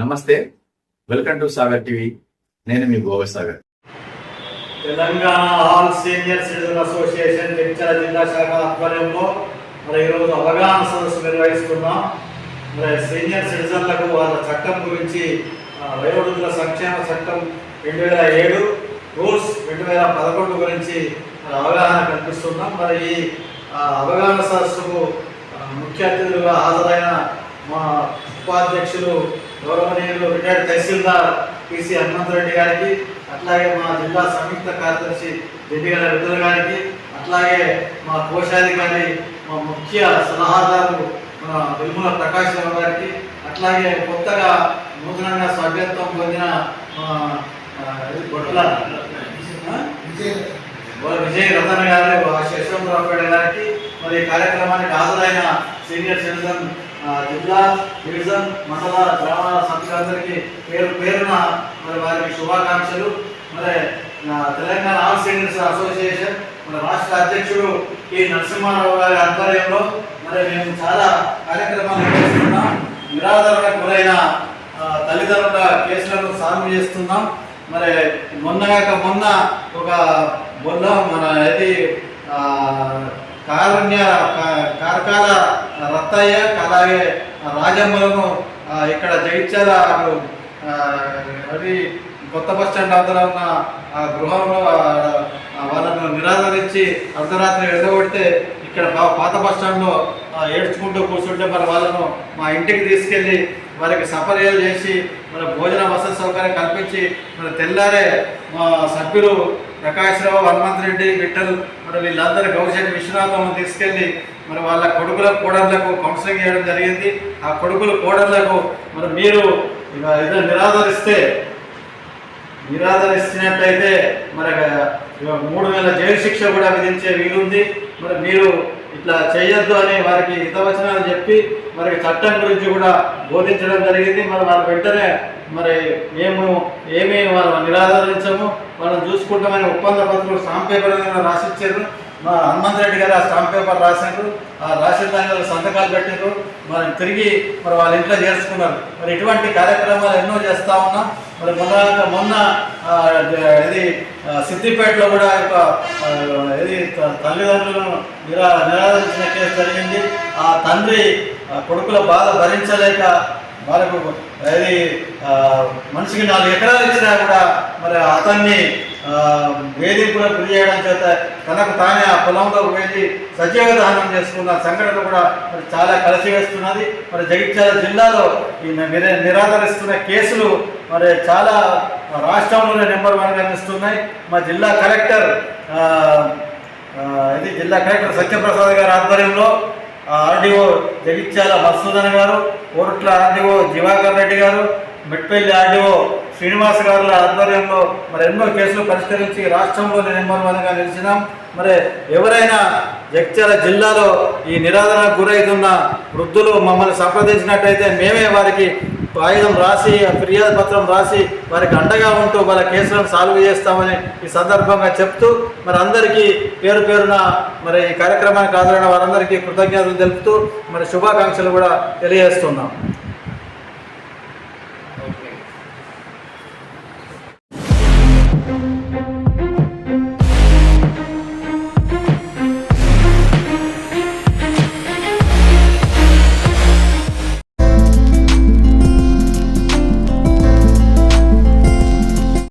నమస్తే welcome to Sagar TV. నేను మీ Gova Sagar. Telangana all senior citizen association Jagtial జిల్లా శాఖ ఆధ్వర్యంలో మరి ఈరోజు అవగాహన సదస్సు నిర్వహిస్తున్నాం. మరి సీనియర్ సిటిజన్లకు వాళ్ళ చట్టం గురించి వయోవృద్ధుల సంక్షేమ చట్టం రెండు వేల ఏడు రూల్స్ రెండు వేల పదకొండు గురించి అవగాహన కల్పిస్తున్నాం. మరి ఈ అవగాహన సదస్సుకు ఆ, ముఖ్య అతిథులుగా హాజరైన మా ఉపాధ్యక్షులు గౌరవనీయులు రిటైర్డ్ తహసీల్దార్ పిసి హనుమంతరెడ్డి గారికి అట్లాగే మా జిల్లా సంయుక్త కార్యదర్శి జడ్డిగల రుద్ర గారికి అట్లాగే మా కోశాధికారి మా ముఖ్య సలహాదారు మన వెలుముల ప్రకాష్ రావు గారికి అట్లాగే కొత్తగా నూతనంగా సభ్యత్వం పొందిన ఆ? విజయ్ రతన్ గారు శశవంతరావుపేట గారికి మరి ఈ కార్యక్రమానికి హాజరైన సీనియర్ సిటిజన్ జిల్లా డివిజన్ మండల గ్రామాల సభ్యులందరికీ పేరు పేరున మరి వారికి శుభాకాంక్షలు. మరి తెలంగాణ ఆల్ సీనియర్స్ అసోసియేషన్ మన రాష్ట్ర అధ్యక్షుడు ఈ నరసింహారావు గారి ఆధ్వర్యంలో మరి మేము చాలా కార్యక్రమాలు చేస్తున్నాం. నిరాదరణకు గురైన తల్లిదండ్రుల కేసులను సాల్వ్ చేస్తున్నాం. మరి మొన్నగాక మొన్న ఒక మొన్న మన ఇది కారుణ్య కార్కాల రత్తయ్య అలాగే రాజమ్మలను ఇక్కడ జగిత్యాల అది కొత్త బస్ స్టాండ్ అవతల ఉన్న ఆ గృహంలో వాళ్ళను నిరాదరించి అర్ధరాత్రి వెళ్ళగొడితే ఇక్కడ పాత బస్ స్టాండ్లో ఏడ్చుకుంటూ కూర్చుంటే మరి వాళ్ళను మా ఇంటికి తీసుకెళ్ళి వారికి సపర్యలు చేసి మన భోజన వసతి సౌకర్యం కల్పించి మన తెల్లారే మా సభ్యులు ప్రకాష్ రావు హనుమంత్ రెడ్డి విఠల్ మరి వీళ్ళందరూ గౌశెట్టి విశ్వనాథం తీసుకెళ్ళి మరి వాళ్ళ కొడుకుల కోడళ్ళకు కౌన్సిలింగ్ చేయడం జరిగింది. ఆ కొడుకుల కోడళ్ళకు మరి మీరు ఏదో నిరాదరిస్తే నిరాదరిస్తున్నట్లయితే మరి మూడు వేల జైలు శిక్ష కూడా విధించే వీలుంది. మరి మీరు ఇట్లా చేయొద్దు అని వారికి హితవచనాలు చెప్పి మరి చట్టం గురించి కూడా బోధించడం జరిగింది. మరి వాళ్ళ వెంటనే మరి మేము ఏమీ వాళ్ళు నిరాదరించము వాళ్ళని చూసుకుంటామని ఒప్పంద పత్రం స్టాంప్ రాసిచ్చారు. మా హనుమంత్ రెడ్డి గారు ఆ స్టాంప్ పేపర్ రాసినట్టు ఆ రాసిన దాని సంతకాలు పెట్టారు మరి తిరిగి మరి వాళ్ళ ఇంట్లో చేర్చుకున్నారు. మరి ఇటువంటి కార్యక్రమాలు ఎన్నో చేస్తా ఉన్నాం. మరి మొన్న మొన్న ఇది సిద్దిపేటలో కూడా ఒక ఇది త- తల్లిదండ్రులను నిరా నిరాదరించిన కేసు జరిగింది. ఆ తండ్రి ఆ, కొడుకుల బాధ భరించలేక వాళ్ళకు ఇది మనిషికి నాలుగు ఎకరాలు ఇచ్చినా కూడా మరి అతన్ని వేధింపులకు గురి చేయడం చేత తనకు తానే ఆ పొలంలో వెళ్ళి సజీవ దహనం చేసుకున్న సంఘటన కూడా మరి చాలా కలిసివేస్తున్నది. మరి జగిత్యాల జిల్లాలో ఈ నిరాకరిస్తున్న నిరాదరిస్తున్న కేసులు మరి చాలా రాష్ట్రంలోనే నెంబర్ వన్ కనిపిస్తున్నాయి మా జిల్లా కలెక్టర్ ఇది జిల్లా కలెక్టర్ సత్యప్రసాద్ గారి ఆధ్వర్యంలో ఆర్డీఓ జగిత్యాల మత్సూదన్ గారు కోరుట్ల ఆర్డీఓ దివాకర్ రెడ్డి గారు మెట్పల్లి ఆర్డీఓ శ్రీనివాస్ గారుల ఆధ్వర్యంలో మరి ఎన్నో కేసులు పరిష్కరించి రాష్ట్రంలోని నెంబర్ వన్గా నిలిచినాం. మరి ఎవరైనా జగిత్యాల జిల్లాలో ఈ నిరాదరణకు గురైతున్న వృద్ధులు మమ్మల్ని సంప్రదించినట్టయితే మేమే వారికి ఆయుధం రాసి ఫిర్యాదు పత్రం రాసి వారికి అండగా ఉంటూ వాళ్ళ కేసులను సాల్వ్ చేస్తామని ఈ సందర్భంగా చెప్తూ మరి అందరికీ పేరు పేరున మరి ఈ కార్యక్రమానికి హాజరైన వారందరికీ కృతజ్ఞతలు తెలుపుతూ మరి శుభాకాంక్షలు కూడా తెలియజేస్తున్నాం.